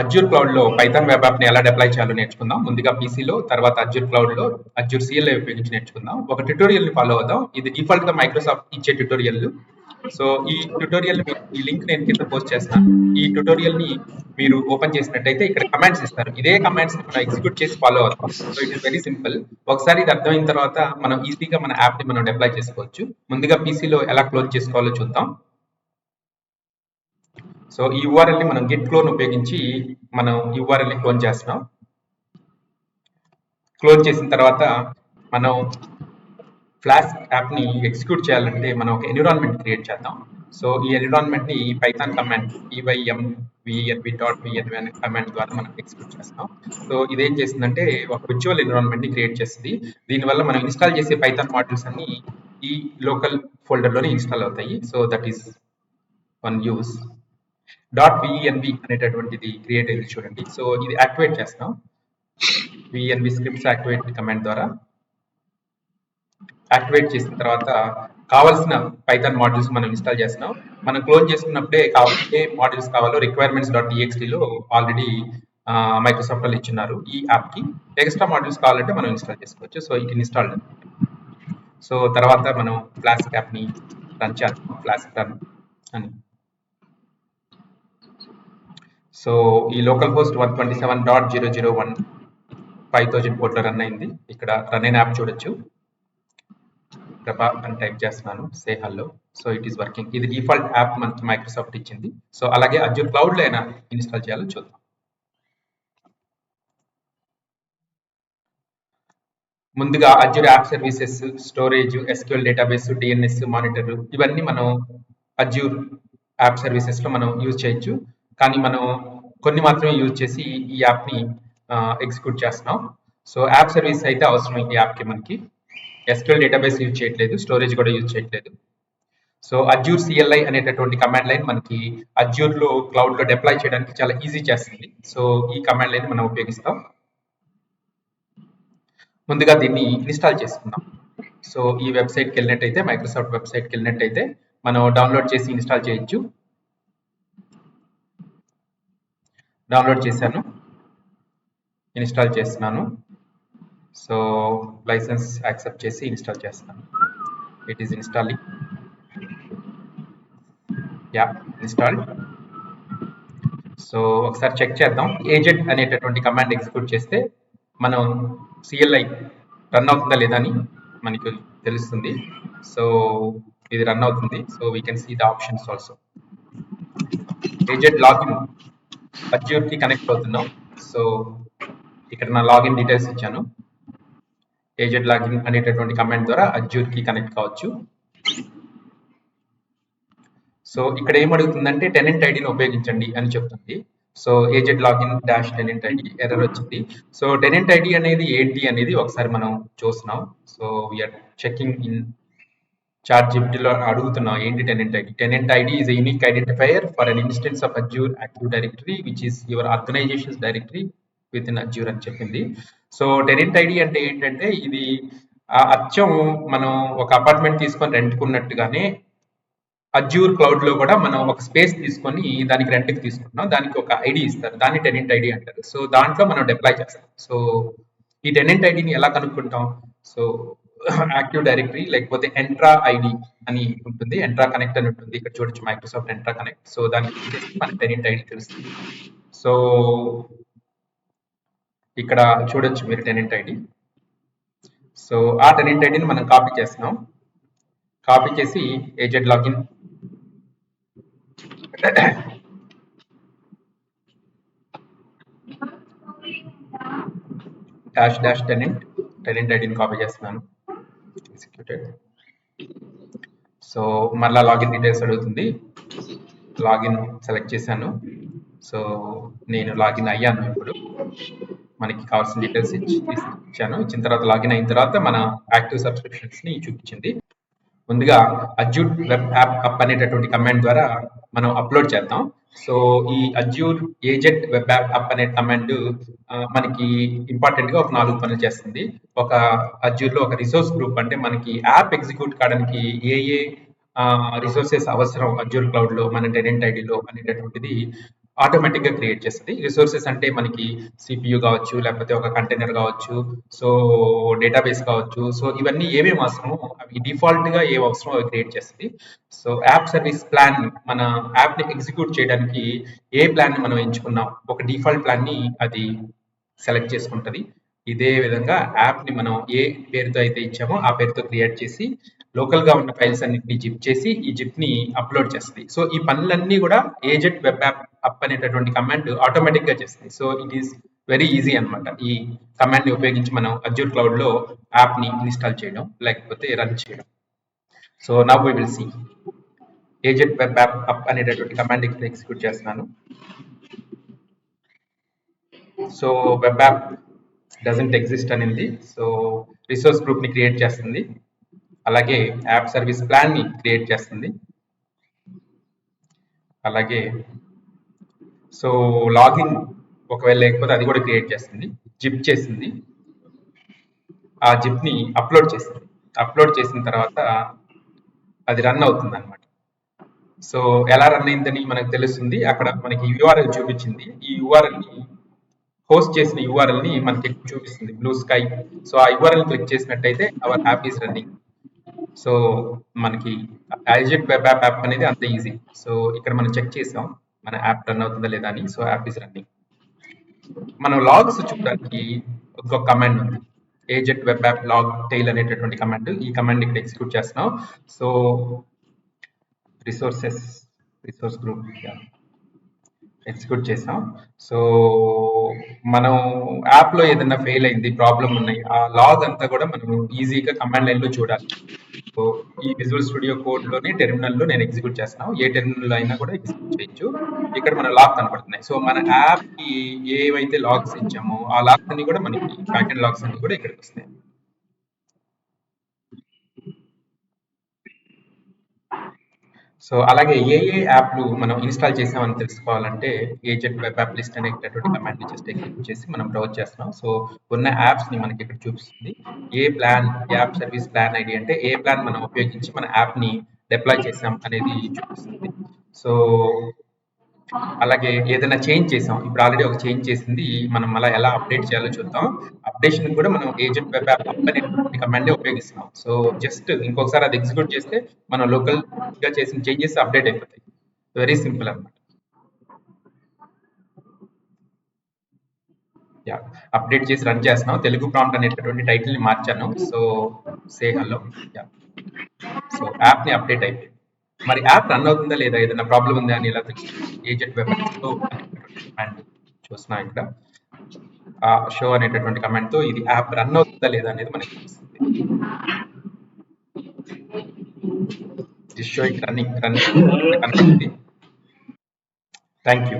Azure క్లౌడ్లో Python web యాప్ని ఎలా deploy చేయాలో నేర్చుకుందాం. ముందుగా పీసీలో తర్వాత అజ్యూర్ క్లౌడ్లో అజ్యూర్ సిఎల్ఐ ఉపయోగించి నేర్చుకుందాం. ఒక ట్యూటోరియల్ని ఫాలో అవుదాం. ఇది డిఫాల్ట్గా మైక్రోసాఫ్ట్ ఇచ్చే ట్యూటోరియల్ సో ఈ ట్యూటోరియల్ ఈ లింక్ నేను కింద పోస్ట్ చేస్తాను. ఈ ట్యూటోరియల్ని మీరు ఓపెన్ చేసినట్టయితే ఇక్కడ కమాండ్స్ ఇస్తారు. ఇదే కమాండ్స్ మనం ఎగ్జిక్యూట్ చేసి ఫాలో అవుతాం. So it is very simple ఒకసారి ఇది అర్థమైన తర్వాత మనం ఈజీగా మన యాప్ని మనం డిప్లై చేసుకోవచ్చు. ముందుగా పీసీలో ఎలా క్లోజ్ చేసుకోవాలో చూద్దాం. సో ఈ యూఆర్ఎల్ని మనం గిట్ క్లోన్ ఉపయోగించి మనం యూఆర్ఎల్ని క్లోన్ చేస్తున్నాం. క్లోన్ చేసిన తర్వాత మనం ఫ్లాష్ యాప్ని ఎగ్జిక్యూట్ చేయాలంటే మనం ఒక ఎన్విరాన్మెంట్ క్రియేట్ చేద్దాం. సో ఈ ఎన్విరాన్మెంట్ని పైథాన్ కమాండ్ ఈవైఎం విఎన్వి డాట్ విఎన్వి అనే కమాండ్ ద్వారా మనం ఎగ్జిక్యూట్ చేస్తాం సో ఇదేం చేసిందంటే ఒక విర్చువల్ ఎన్విరాన్మెంట్ని క్రియేట్ చేస్తుంది. దీనివల్ల మనం ఇన్స్టాల్ చేసే పైథాన్ మాడ్యూల్స్ అన్ని ఈ లోకల్ ఫోల్డర్లోనే ఇన్స్టాల్ అవుతాయి. So that is one use dot venv అనేటటువంటిది క్రియేట్ అయింది చూడండి. సో ఇది యాక్టివేట్ చేస్తాం విఎన్వి స్క్రిప్ట్స్ యాక్టివేట్ కమాండ్ ద్వారా యాక్టివేట్ చేసిన తర్వాత కావాల్సిన పైథాన్ మాడ్యూల్స్ మనం ఇన్స్టాల్ చేస్తున్నాం. మనం క్లోజ్ చేసుకున్నప్పుడే ఏ మాడ్యూల్స్ కావాలో రిక్వైర్మెంట్స్ డాట్లో ఆల్రెడీ మైక్రోసాఫ్ట్ వాళ్ళు ఇచ్చిన్నారు ఈ యాప్కి. ఎక్స్ట్రా మాడ్యూల్స్ కావాలంటే మనం ఇన్స్టాల్ చేసుకోవచ్చు. సో ఇట్ ఇన్స్టాల్ సో తర్వాత మనం ఫ్లాస్క్ యాప్ని రన్ చేస్తాం ఫ్లాస్క్ రన్ అని. సో ఈ local host one twenty seven dot zero zero one five thousand కోట్లో రన్ అయింది. ఇక్కడ రన్ అయిన యాప్ చూడొచ్చు. ప్రభా అని టైప్ చేస్తున్నాను. Say hello so it is working ఇది డిఫాల్ట్ యాప్ మనకి మైక్రోసాఫ్ట్ ఇచ్చింది. సో అలాగే అజ్యూర్ క్లౌడ్లో అయినా ఇన్స్టాల్ చేయాలో చూద్దాం. ముందుగా Azure app services storage SQL database DNS monitor ఇవన్నీ మనం అజ్యూర్ యాప్ సర్వీసెస్లో మనం యూజ్ చేయొచ్చు. కానీ మనం కొన్ని మాత్రమే యూజ్ చేసి ఈ యాప్ని ఎగ్జిక్యూట్ చేస్తున్నాం. సో యాప్ సర్వీస్ అయితే అవసరం ఈ యాప్కి మనకి. ఎస్క్యూఎల్ డేటాబేస్ యూజ్ చేయట్లేదు స్టోరేజ్ కూడా యూజ్ చేయట్లేదు. సో అజ్యూర్ సిఎల్ఐ అనేటటువంటి కమాండ్ లైన్ మనకి అజ్యూర్లో క్లౌడ్లో క్లౌడ్లో డిప్లాయ్ చేయడానికి చాలా ఈజీ చేస్తుంది. సో ఈ కమాండ్ లైన్ మనం ఉపయోగిస్తాం. ముందుగా దీన్ని ఇన్స్టాల్ చేసుకుందాం. సో ఈ వెబ్సైట్కి వెళ్ళినట్టయితే మైక్రోసాఫ్ట్ వెబ్సైట్కి వెళ్ళినట్టయితే మనం డౌన్లోడ్ చేసి ఇన్స్టాల్ చేయొచ్చు. డౌన్లోడ్ చేశాను. ఇన్స్టాల్ చేస్తున్నాను. సో లైసెన్స్ యాక్సెప్ట్ చేసి ఇన్స్టాల్ చేస్తున్నాను. It is installing ya installed so ఒకసారి చెక్ చేద్దాం. ఏజెంట్ అనేటటువంటి కమాండ్ ఎగ్జిక్యూట్ చేస్తే మనం సిఎల్ఐ రన్ అవుతుందా లేదా అని మనకు తెలుస్తుంది. సో ఇది రన్ అవుతుంది. So we can see the options also agent login అజ్యూర్కి connect అవుతున్నాం సో ఇక్కడ నా లాగిన్ డీటెయిల్స్ ఇచ్చాను. ఏజెడ్ లాగిన్ అనేటటువంటి కమెంట్ ద్వారా అజ్యూర్కి కనెక్ట్ కావచ్చు. సో ఇక్కడ ఏం అడుగుతుందంటే టెనెంట్ ఐడిని ఉపయోగించండి అని చెప్తుంది. So AZ login dash tenant ID error వచ్చింది. సో టెనెంట్ ఐడి అనేది ఏంటి అనేది ఒకసారి మనం చూస్తున్నాం. సో వీఆర్ చెకింగ్ ఇన్ చార్ట్ జిబిటీలో అడుగుతున్నాం ఏంటి tenant ID? Tenant ID is unique identifier for an instance of Azure Active Directory which is your organization's directory within Azure అని చెప్పింది. సో టెనెంట్ ఐడి అంటే ఏంటంటే ఇది అచ్చం మనం ఒక అపార్ట్మెంట్ తీసుకొని రెంట్కున్నట్టుగానే అజ్యూర్ క్లౌడ్లో కూడా మనం ఒక స్పేస్ తీసుకొని దానికి రెంట్కి తీసుకుంటున్నాం. దానికి ఒక ఐడి ఇస్తారు. దాన్ని టెనెంట్ ఐడి అంటారు. సో దాంట్లో మనం డిప్లాయ్ చేస్తాం. సో ఈ టెనెంట్ ఐడిని ఎలా కనుక్కుంటాం? సో యాక్టివ్ డైరెక్టరీ లేకపోతే ఎంట్రా ఐడి అని ఉంటుంది. ఎంట్రా కనెక్ట్ అని ఉంటుంది. ఇక్కడ చూడొచ్చు మైక్రోసాఫ్ట్ ఎంట్రా కనెక్ట్ సో దానికి మన టెనెంట్ ఐడి తెలుస్తుంది. సో ఇక్కడ చూడొచ్చు మీరు టెనెంట్ ఐడి సో ఆ టెనెంట్ ఐడిని మనం కాపీ చేస్తున్నాం. కాపీ చేసి AZ login dash dash tenant tenant ఐడిని కాపీ చేస్తున్నాను. ఎగ్జిక్యూటెడ్ సో మళ్ళీ లాగిన్ డీటెయిల్స్ అడుగుతుంది. లాగిన్ సెలెక్ట్ చేశాను. సో నేను లాగిన్ అయ్యాను ఇప్పుడు. మనకి కావాల్సిన డీటెయిల్స్ ఇచ్చి ఇచ్చాను. ఇచ్చిన తర్వాత లాగిన్ అయిన తర్వాత మన యాక్టివ్ సబ్స్క్రిప్షన్స్ని చూపించింది. ముందుగా అజ్యూర్ వెబ్ యాప్ అప్ అనేటటువంటి కమాండ్ ద్వారా మనం అప్లోడ్ చేద్దాం. సో ఈ Azure agent web app up అనే కమాండ్ మనకి ఇంపార్టెంట్గా ఒక నాలుగు పనులు చేస్తుంది. ఒక అజ్యూర్లో ఒక రిసోర్స్ గ్రూప్ అంటే మనకి యాప్ ఎగ్జిక్యూట్ కావడానికి ఏ ఏ రిసోర్సెస్ అవసరం అజ్యూర్ క్లౌడ్లో మన టెనెంట్ ఐడిలో అనేటటువంటిది ఆటోమేటిక్గా క్రియేట్ చేస్తుంది. రిసోర్సెస్ అంటే మనకి సిపియు కావచ్చు లేకపోతే ఒక కంటైనర్ కావచ్చు సో డేటాబేస్ కావచ్చు సో ఇవన్నీ ఏమేమి అవసరమో అవి డిఫాల్ట్గా ఏవి అవసరమో అవి క్రియేట్ చేస్తుంది. సో యాప్ సర్వీస్ ప్లాన్ మన యాప్ని ఎగ్జిక్యూట్ చేయడానికి ఏ ప్లాన్ని మనం ఎంచుకున్నాం ఒక డిఫాల్ట్ ప్లాన్ని అది సెలెక్ట్ చేసుకుంటది. ఇదే విధంగా యాప్ని మనం ఏ పేరుతో అయితే ఇచ్చామో ఆ పేరుతో క్రియేట్ చేసి లోకల్గా ఉన్న ఫైల్స్ అన్నిటిని జిప్ చేసి ఈ జిప్ని అప్లోడ్ చేస్తుంది. సో ఈ పనులన్నీ కూడా ఏజెంట్ వెబ్ యాప్ అప్ అనేటటువంటి కమాండ్ ఆటోమేటిక్గా చేస్తుంది. So it is very easy అన్నమాట. ఈ కమాండ్ని ఉపయోగించి మనం అజ్యూర్ క్లౌడ్లో యాప్ని ఇన్స్టాల్ చేయడం లేకపోతే రన్ చేయడం. సో నా we will see agent web app up అనేటటువంటి కమాండ్ ఇక్కడ ఎగ్జిక్యూట్ చేస్తున్నాను. So web app doesn't exist అనింది. సో రిసోర్స్ గ్రూప్ని క్రియేట్ చేస్తుంది. అలాగే యాప్ సర్వీస్ ప్లాన్ని క్రియేట్ చేస్తుంది. అలాగే సో లాగిన్ ఒకవేళ లేకపోతే అది కూడా క్రియేట్ చేస్తుంది. జిప్ చేసింది ఆ జిప్ని అప్లోడ్ చేసింది అప్లోడ్ చేసిన తర్వాత అది రన్ అవుతుంది అనమాట సో ఎలా రన్ అయిందని మనకు తెలుస్తుంది. అక్కడ మనకి యూఆర్ఎల్ చూపించింది. ఈ యూఆర్ఎల్ని హోస్ట్ చేసిన యూఆర్ఎల్ని మనకి చూపిస్తుంది. బ్లూ స్కై సో ఆ యూఆర్ఎల్ క్లిక్ చేసినట్టయితే our app is running so మనకి యాజెట్ వెబ్ యాప్ యాప్ అనేది అంత ఈజీ సో ఇక్కడ మనం చెక్ చేసాం. మన యాప్ రన్ అవుతుందా లేదా అని. సో యాప్ ఇస్ రన్నింగ్ మనం లాగ్స్ చూడడానికి ఒక కమాండ్ ఉంది. AZ web app log tail అనేటటువంటి కమాండ్ ఈ కమాండ్ ఇక్కడ ఎగ్జిక్యూట్ చేస్తున్నాం. So resources resource group execute చేసాం. సో మనం యాప్లో ఏదైనా ఫెయిల్ అయింది ప్రాబ్లం ఉన్నాయి ఆ లాగ్ అంతా కూడా మనం ఈజీగా కమాండ్ లైన్లో చూడాలి. సో ఈ విజువల్ స్టూడియో కోడ్లోని టెర్మినల్లో నేను ఎగ్జిక్యూట్ చేస్తున్నాను. ఏ టెర్మినల్ అయినా కూడా ఎగ్జిక్యూట్ చేయొచ్చు. ఇక్కడ మన లాగ్ కనపడుతున్నాయి సో మన యాప్కి ఏవైతే లాగ్స్ ఇచ్చామో ఆ లాగ్స్ అన్ని కూడా మనకి బ్యాక్ అండ్ లాగ్స్ అన్ని కూడా ఇక్కడికి వస్తాయి సో అలాగే ఏ ఏ యాప్లు మనం ఇన్స్టాల్ చేసామని తెలుసుకోవాలంటే ఏజెంట్ వెబ్ యాప్ లిస్ట్ అనేటటువంటి కమాండ్ జస్ట్ ఎగ్జిక్యూట్ చేసి మనం బ్రౌజ్ చేస్తున్నాం. సో ఉన్న యాప్స్ని మనకి ఇక్కడ చూపిస్తుంది. ఏ plan app service plan ID అంటే ఏ ప్లాన్ మనం ఉపయోగించి మన యాప్ని డిప్లాయ్ చేసాం అనేది చూపిస్తుంది. సో అలాగే ఏదైనా చేంజ్ చేసాం. ఇప్పుడు ఆల్రెడీ ఒక చేంజ్ చేసింది. మనం అలా ఎలా అప్డేట్ చేయాలో చూద్దాం. అప్డేషన్ కూడా మనం ఏజెంట్ వెబ్ యాప్ అప్ అనేటువంటి కమాండ్ ఉపయోగిస్తున్నాం. సో జస్ట్ ఇంకొకసారి అది ఎగ్జిక్యూట్ చేస్తే మనం లోకల్గా చేసిన చేంజెస్ అప్డేట్ అయిపోతాయి. వెరీ సింపుల్ అనమాట యా అప్డేట్ చేసి రన్ చేస్తున్నాం. తెలుగు ప్రాంప్ట్ అనేటటువంటి టైటిల్ని మార్చాను. So say hello ya so యాప్ని అప్డేట్ అయిపోయింది. మరి యాప్ రన్ అవుతుందా లేదా? ఏదైనా ప్రాబ్లం ఉందా అని తెలుస్తుంది ఏజెంట్ వెబ్తో కమాండ్ చూస్తున్నా ఇక్కడ. ఆ షో అనేటటువంటి కమాండ్తో ఇది యాప్ రన్ అవుతుందా లేదా అనేది మనకి తెలుస్తుంది. This show running running thank you